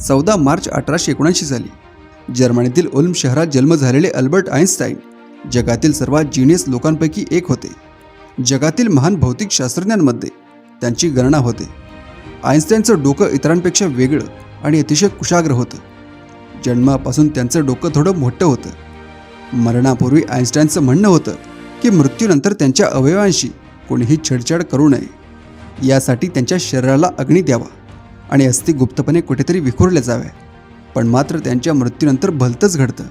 चौदा मार्च अठराशे एकोणऐंशी साली. जर्मनीतील ओल्म शहरात जन्म झालेले अल्बर्ट आईन्स्टाईन जगातील सर्वात जिनियस लोकांपैकी एक होते. जगातील महान भौतिक शास्त्रज्ञांमध्ये त्यांची गणना होते. आईन्स्टाईनचं डोकं इतरांपेक्षा वेगळं आणि अतिशय कुशाग्र होतं. जन्मापासून त्यांचं डोकं थोडं मोठं होतं. मरणापूर्वी आईन्स्टाईनचं म्हणणं होतं की मृत्यूनंतर त्यांच्या अवयवांशी कोणीही छेडछाड करू नये. यासाठी त्यांच्या शरीराला अग्नी द्यावा. आणि अस्थि गुप्तपणे कुठेतरी विखुरले जावे. पण मात्र त्यांच्या मृत्यूनंतर भलतंच घडतं.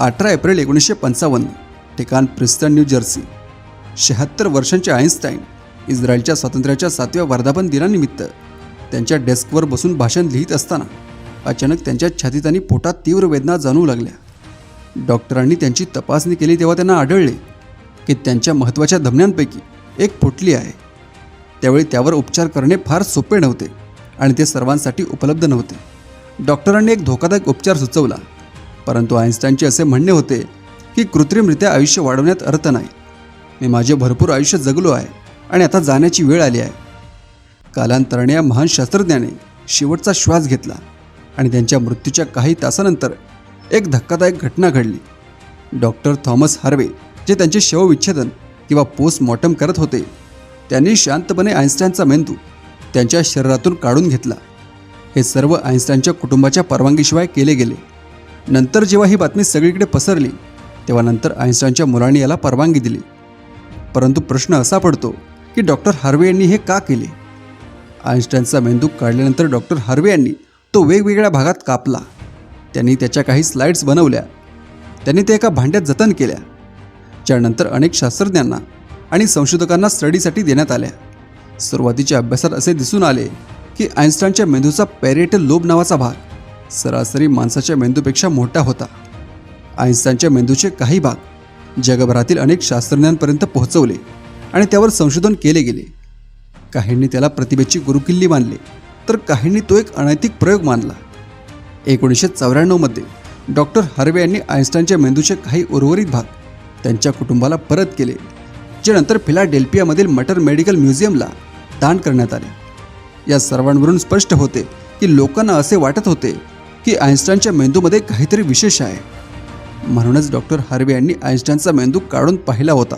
अठरा एप्रिल एकोणीसशे पंचावन्न ठिकाण प्रिस्टन न्यू जर्सी. शहात्तर वर्षांचे आईन्स्टाईन इस्रायलच्या स्वातंत्र्याच्या सातव्या वर्धापन दिनानिमित्त त्यांच्या डेस्कवर बसून भाषण लिहित असताना अचानक त्यांच्या छातीत आणि पोटात तीव्र वेदना जाणवू लागल्या. डॉक्टरांनी त्यांची तपासणी केली तेव्हा त्यांना आढळले की त्यांच्या महत्त्वाच्या धमन्यांपैकी एक फुटली आहे. त्यावेळी त्यावर उपचार करणे फार सोपे नव्हते. आणि ते सर्वांसाठी उपलब्ध नव्हते. डॉक्टरांनी एक धोकादायक उपचार सुचवला परंतु आईन्स्टाईनचे असे म्हणणे होते की कृत्रिमरित्या आयुष्य वाढवण्यात अर्थ नाही. मी माझे भरपूर आयुष्य जगलो आहे आणि आता जाण्याची वेळ आली आहे. कालांतराने या महान शास्त्रज्ञाने शेवटचा श्वास घेतला आणि त्यांच्या मृत्यूच्या काही तासानंतर एक धक्कादायक घटना घडली. डॉक्टर थॉमस हार्वे जे त्यांचे शवविच्छेदन किंवा पोस्टमॉर्टम करत होते त्यांनी शांतपणे आईन्स्टाईनचा मेंदू त्यांच्या शरीरातून काढून घेतला. हे सर्व आईन्स्टाईनच्या कुटुंबाच्या परवानगीशिवाय केले गेले. नंतर जेव्हा ही बातमी सगळीकडे पसरली तेव्हा नंतर आईन्स्टाईनच्या मुलांनी याला परवानगी दिली. परंतु प्रश्न असा पडतो की डॉक्टर हार्वे यांनी हे का केले? आईन्स्टाईनचा मेंदू काढल्यानंतर डॉक्टर हार्वे यांनी तो वेगवेगळ्या भागात कापला. त्यांनी त्याच्या काही स्लाइड्स बनवल्या. त्यांनी ते एका भांड्यात जतन केल्या. ज्यानंतर अनेक शास्त्रज्ञांना आणि संशोधकांना स्टडीसाठी देण्यात आल्या. सुरुवातीच्या अभ्यासात असे दिसून आले की आईन्स्टाईनच्या मेंदूचा पॅरेटल लोब नावाचा भाग सरासरी माणसाच्या मेंदूपेक्षा मोठा होता. आईन्स्टाईनच्या मेंदूचे काही भाग जगभरातील अनेक शास्त्रज्ञांपर्यंत पोहोचवले आणि त्यावर संशोधन केले गेले. काहींनी त्याला प्रतिभेची गुरुकिल्ली मानले तर काहींनी तो एक अनैतिक प्रयोग मानला. एकोणीसशे चौऱ्याण्णवमध्ये डॉक्टर हर्वे यांनी आईन्स्टाईनच्या मेंदूचे काही उर्वरित भाग त्यांच्या कुटुंबाला परत केले जे नंतर फिलाडेल्फियामधील मटर मेडिकल म्युझियमला दान करण्यात आले. या सर्वांवरून स्पष्ट होते की लोकांना असे वाटत होते की आईन्स्टाईनच्या मेंदूमध्ये काहीतरी विशेष आहे. म्हणूनच डॉक्टर हार्वे यांनी आईन्स्टाईनचा मेंदू काढून पाहिला होता.